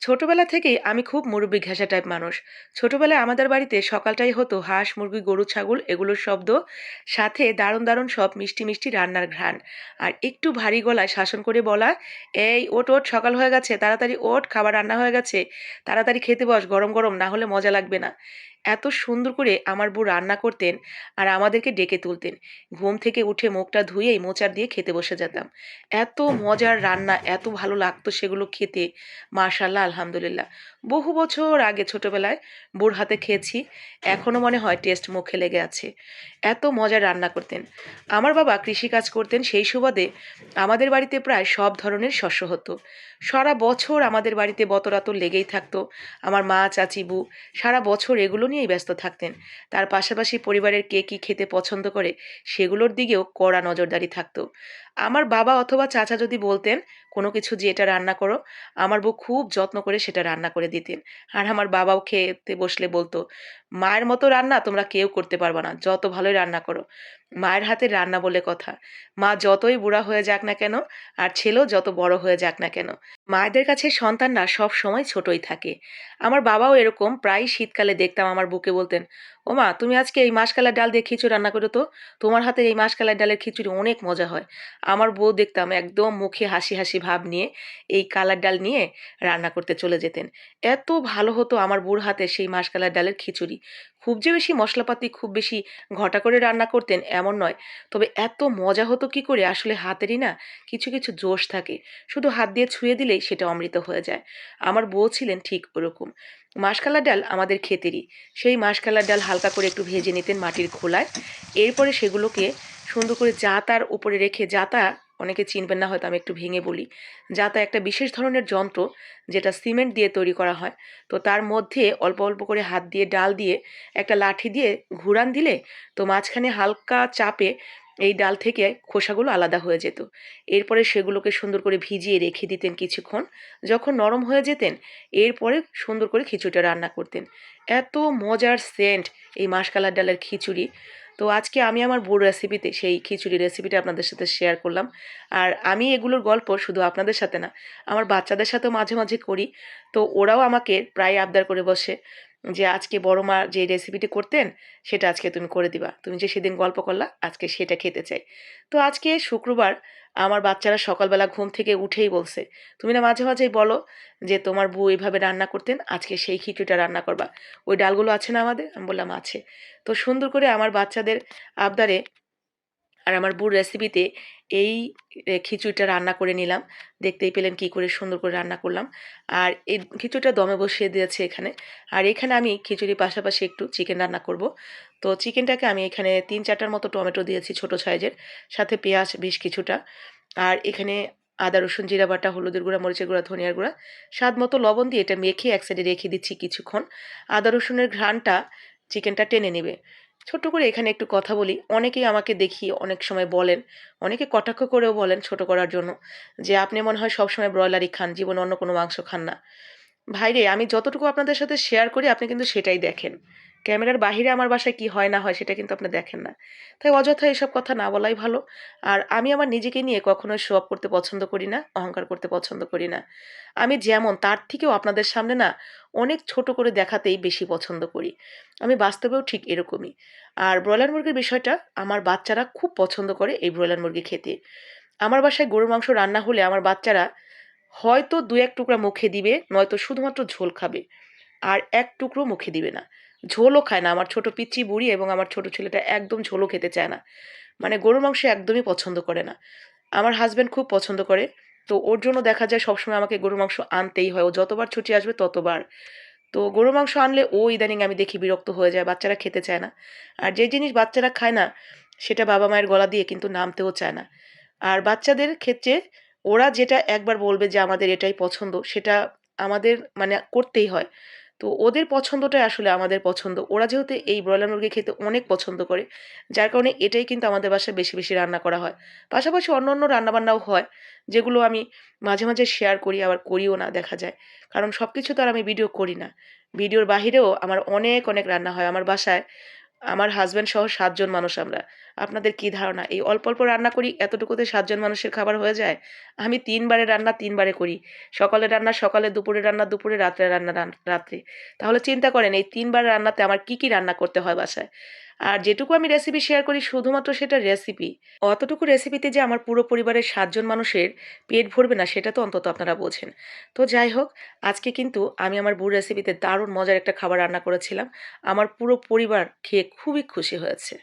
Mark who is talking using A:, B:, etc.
A: ছোটবেলা থেকেই আমি খুব মুরব্বী ঘেঁষা টাইপ মানুষ। ছোটবেলায় আমাদের বাড়িতে সকালটাই হতো হাঁস, মুরগি, গরু, ছাগল এগুলোর শব্দ, সাথে দারুণ, দারুণ সব মিষ্টি, মিষ্টি রান্নার ঘ্রাণ। আর একটু ভারী গলায় শাসন করে বলা, "এই ওট ওট সকাল হয়ে গেছে, তাড়াতাড়ি ওট খাবার রান্না হয়ে গেছে। তাড়াতাড়ি খেতে বস, গরম, গরম, না হলে মজা লাগবে না।" এত সুন্দর করে আমার বউ রান্না করতেন আর আমাদেরকে ডেকে তুলতেন। ঘুম থেকে উঠে মুখটা ধুয়েই মোচার দিয়ে খেতে বসে যেতাম। এত মজার রান্না, এত ভালো লাগতো সেগুলো খেতে। মাশাআল্লাহ আলহামদুলিল্লাহ। বহু বছর আগে ছোটবেলায় বউর হাতে খেয়েছি। এখনও মনে হয় টেস্ট মুখে লেগে আছে। এত মজার রান্না করতেন। আমার বাবা কৃষিকাজ করতেন সেই সুবাদে আমাদের বাড়িতে প্রায় সব ধরনের শস্য হতো। সারা বছর আমাদের বাড়িতে বতরাতর লেগেই থাকতো। আমার মা, চাচি, বউ সারা বছর এগুলো নিয়েই ব্যস্ত থাকতেন। তার পাশাপাশি পরিবারের কে কী খেতে পছন্দ করে, সেগুলোর দিকেও কড়া নজরদারি থাকতো। আমার বাবা অথবা চাচা যদি বলতেন কোনো কিছু যে এটা রান্না করো, আমার বউ খুব যত্ন করে সেটা রান্না করে দিতেন। আর আমার বাবাও খেতে বসলে বলতো, "মায়ের মতো রান্না তোমরা কেউ করতে পারবা না। যত ভালোই রান্না করো।" মায়ের হাতের রান্না বলে কথা। মা যতই বুড়া হয়ে যাক না কেন, আর ছেলেও যত বড় হয়ে যাক না কেন, মায়েদের কাছে সন্তানরা সবসময় ছোটই থাকে। আমার বাবাও এরকম প্রায়ই শীতকালে দেখতাম আমার বুকে বলতেন, ও মা তুমি আজকে এই মাসকলাইর ডাল দিয়ে খিচুড়ি রান্না করো তো। তোমার হাতের এই মাসকলাইর ডালের খিচুড়ি অনেক মজা হয়।" আমার বউ দেখতাম একদম মুখে হাসি, হাসি ভাব নিয়ে এই কালার ডাল নিয়ে রান্না করতে চলে যেতেন। এত ভালো হতো আমার বউর হাতে সেই মাসকলাইর ডালের খিচুড়ি। খুব যে বেশি মশলাপাতি খুব বেশি ঘটা করে রান্না করতেন এমন নয়। তবে এত মজা হতো কি করে আসলে হাতেরই না কিছু, কিছু জোশ থাকে। শুধু হাত দিয়ে ছুঁয়ে দিলেই সেটা অমৃত হয়ে যায়। আমার বউ ছিলেন ঠিক ওরকম। মাসকালার ডাল আমাদের ক্ষেতেরই। সেই মাসকালার ডাল হালকা করে একটু ভেজে নিতেন মাটির খোলায়। এরপরে সেগুলোকে সুন্দর করে জাতার উপরে রেখে জাতা অনেকে চিনবেন না হয়তো আমি একটু ভেঙে বলি। জাতা একটা বিশেষ ধরনের যন্ত্র যেটা সিমেন্ট দিয়ে তৈরি করা হয়। তো তার মধ্যে অল্প, অল্প করে হাত দিয়ে ডাল দিয়ে একটা লাঠি দিয়ে ঘুরান দিলে তো মাঝখানে হালকা চাপে এই ডাল থেকে খোসাগুলো আলাদা হয়ে যেত। এরপরে সেগুলোকে সুন্দর করে ভিজিয়ে রেখে দিতেন কিছুক্ষণ। যখন নরম হয়ে যেতেন এরপরে সুন্দর করে খিচুড়িটা রান্না করতেন। এত মজার সেন্ট এই মাসকালার ডালের খিচুড়ি। তো আজকে আমি আমার বোর রেসিপিতে সেই খিচুড়ি রেসিপিটা আপনাদের সাথে শেয়ার করলাম। আর আমি এগুলোর গল্প শুধু আপনাদের সাথে না, আমার বাচ্চাদের সাথেও মাঝে, মাঝে করি। তো ওরাও আমাকে প্রায় আবদার করে বসে যে, "আজকে বড় মা যে রেসিপিটি করতেন, সেটা আজকে তুমি করে দিবা। তুমি যে সেদিন গল্প করলা, আজকে সেটা খেতে চাই।" তো আজকে শুক্রবার আমার বাচ্চারা সকালবেলা ঘুম থেকে উঠেই বলছে, "তুমি না মাঝে, মাঝেই বলো যে তোমার বউ এইভাবে রান্না করতেন, আজকে সেই খিচুড়িটা রান্না করবা। ওই ডালগুলো আছে না আমাদের?" আমি বললাম, "আছে।" তো সুন্দর করে আমার বাচ্চাদের আবদারে আর আমার বউর রেসিপিতে এই খিচুড়িটা রান্না করে নিলাম। দেখতেই পেলেন কি করে সুন্দর করে রান্না করলাম। আর এই খিচুড়িটা দমে বসিয়ে দিয়েছে এখানে। আর এখানে আমি খিচুড়ির পাশাপাশি একটু চিকেন রান্না করব। তো চিকেনটাকে আমি এখানে তিন চারটার মতো টমেটো দিয়েছি ছোট সাইজের। সাথে পেঁয়াজ বেশ কিছুটা। আর এখানে আদা, রসুন, জিরা বাটা, হলুদের গুঁড়া, মরিচের গুঁড়া, ধনিয়ার গুঁড়া, স্বাদ মতো লবণ দিয়ে এটা মেখে এক সাইডে রেখে দিচ্ছি কিছুক্ষণ। আদা রসুনের ঘ্রাণটা চিকেনটা টেনে নেবে। ছোট্ট করে এখানে একটু কথা বলি। অনেকেই আমাকে দেখি অনেক সময় বলেন, অনেকে কটাক্ষ করেও বলেন ছোট করার জন্য যে, "আপনি মনে হয় সবসময় ব্রয়লারই খান, জীবনে অন্য কোনো মাংস খান না।" ভাইরে আমি যতটুকু আপনাদের সাথে শেয়ার করি আপনি কিন্তু সেটাই দেখেন। ক্যামেরার বাহিরে আমার বাসায় কি হয় না হয় সেটা কিন্তু আপনি দেখেন না। তাই অযথা এসব কথা না বলাই ভালো। আর আমি আমার নিজেকে নিয়ে কখনোই শো অফ করতে পছন্দ করি না, অহংকার করতে পছন্দ করি না। আমি যেমন তার থেকেও আপনাদের সামনে না অনেক ছোট করে দেখাতেই বেশি পছন্দ করি। আমি বাস্তবেও ঠিক এরকমই। আর ব্রয়লার মুরগির বিষয়টা আমার বাচ্চারা খুব পছন্দ করে এই ব্রয়লার মুরগি খেতে। আমার বাসায় গরুর মাংস রান্না হলে আমার বাচ্চারা হয়তো ২-১ টুকরা মুখে দিবে, নয়তো শুধুমাত্র ঝোল খাবে। আর এক টুকরো মুখে দিবে না। ঝোলও খায় না। আমার ছোট পিচ্চি বুড়ি এবং আমার ছোট ছেলেটা একদম ঝোলও খেতে চায় না। মানে গরুর মাংস একদমই পছন্দ করে না। আমার হাজব্যান্ড খুব পছন্দ করে। তো ওর জন্য দেখা যায় সবসময় আমাকে গরুর মাংস আনতেই হয়। ও যতবার ছুটি আসবে ততবার। তো গরুর মাংস আনলে ও ইদানিং আমি দেখি বিরক্ত হয়ে যায়। বাচ্চারা খেতে চায় না। আর যে জিনিস বাচ্চারা খায় না, সেটা বাবা-মায়ের গলা দিয়ে কিন্তু নামতেও চায় না। আর বাচ্চাদের ক্ষেত্রে ওরা যেটা একবার বলবে যে আমাদের এটাই পছন্দ, সেটা আমাদের মানে করতেই হয়। তো ওদের পছন্দটাই আসলে আমাদের পছন্দ। ওরা যেহেতু এই ব্রয়লার মুরগি খেতে অনেক পছন্দ করে, যার কারণে এটাই কিন্তু আমাদের বাসায় বেশি, বেশি রান্না করা হয়। পাশাপাশি অন্য অন্য রান্নাবান্নাও হয়, যেগুলো আমি মাঝে, মাঝে শেয়ার করি আবার করিও না দেখা যায়। কারণ সব কিছু তো আর আমি ভিডিও করি না। ভিডিওর বাহিরেও আমার অনেক, অনেক রান্না হয়। আমার বাসায় আমার হাজব্যান্ড সহ সাতজন মানুষ আমরা। আপনাদের কি ধারণা? এই অল্প অল্প রান্না করি, এতটুকুতে সাতজন মানুষের খাবার হয়ে যায়? আমি তিনবারে রান্না তিনবারে করি। সকালে রান্না, সকালে দুপুরে রান্না, দুপুরে রাত্রে রান্না, রান- রাত্রে। তাহলে চিন্তা করেন, এই তিনবার রান্নাতে আমার কি কি রান্না করতে হয় বাসায়? আর যেটুকু আমি রেসিপি শেয়ার করি শুধুমাত্র সেটা রেসিপি অতটুকু রেসিপিতে যে আমার পুরো পরিবারের সাতজন মানুষের পেট ভরবে না, সেটা তো অন্তত আপনারা বোঝেন। তো যাই হোক, আজকে কিন্তু আমি আমার বুড় রেসিপিতে দারুণ মজার একটা খাবার রান্না করেছিলাম। আমার পুরো পরিবার খেয়ে খুবই খুশি হয়েছে।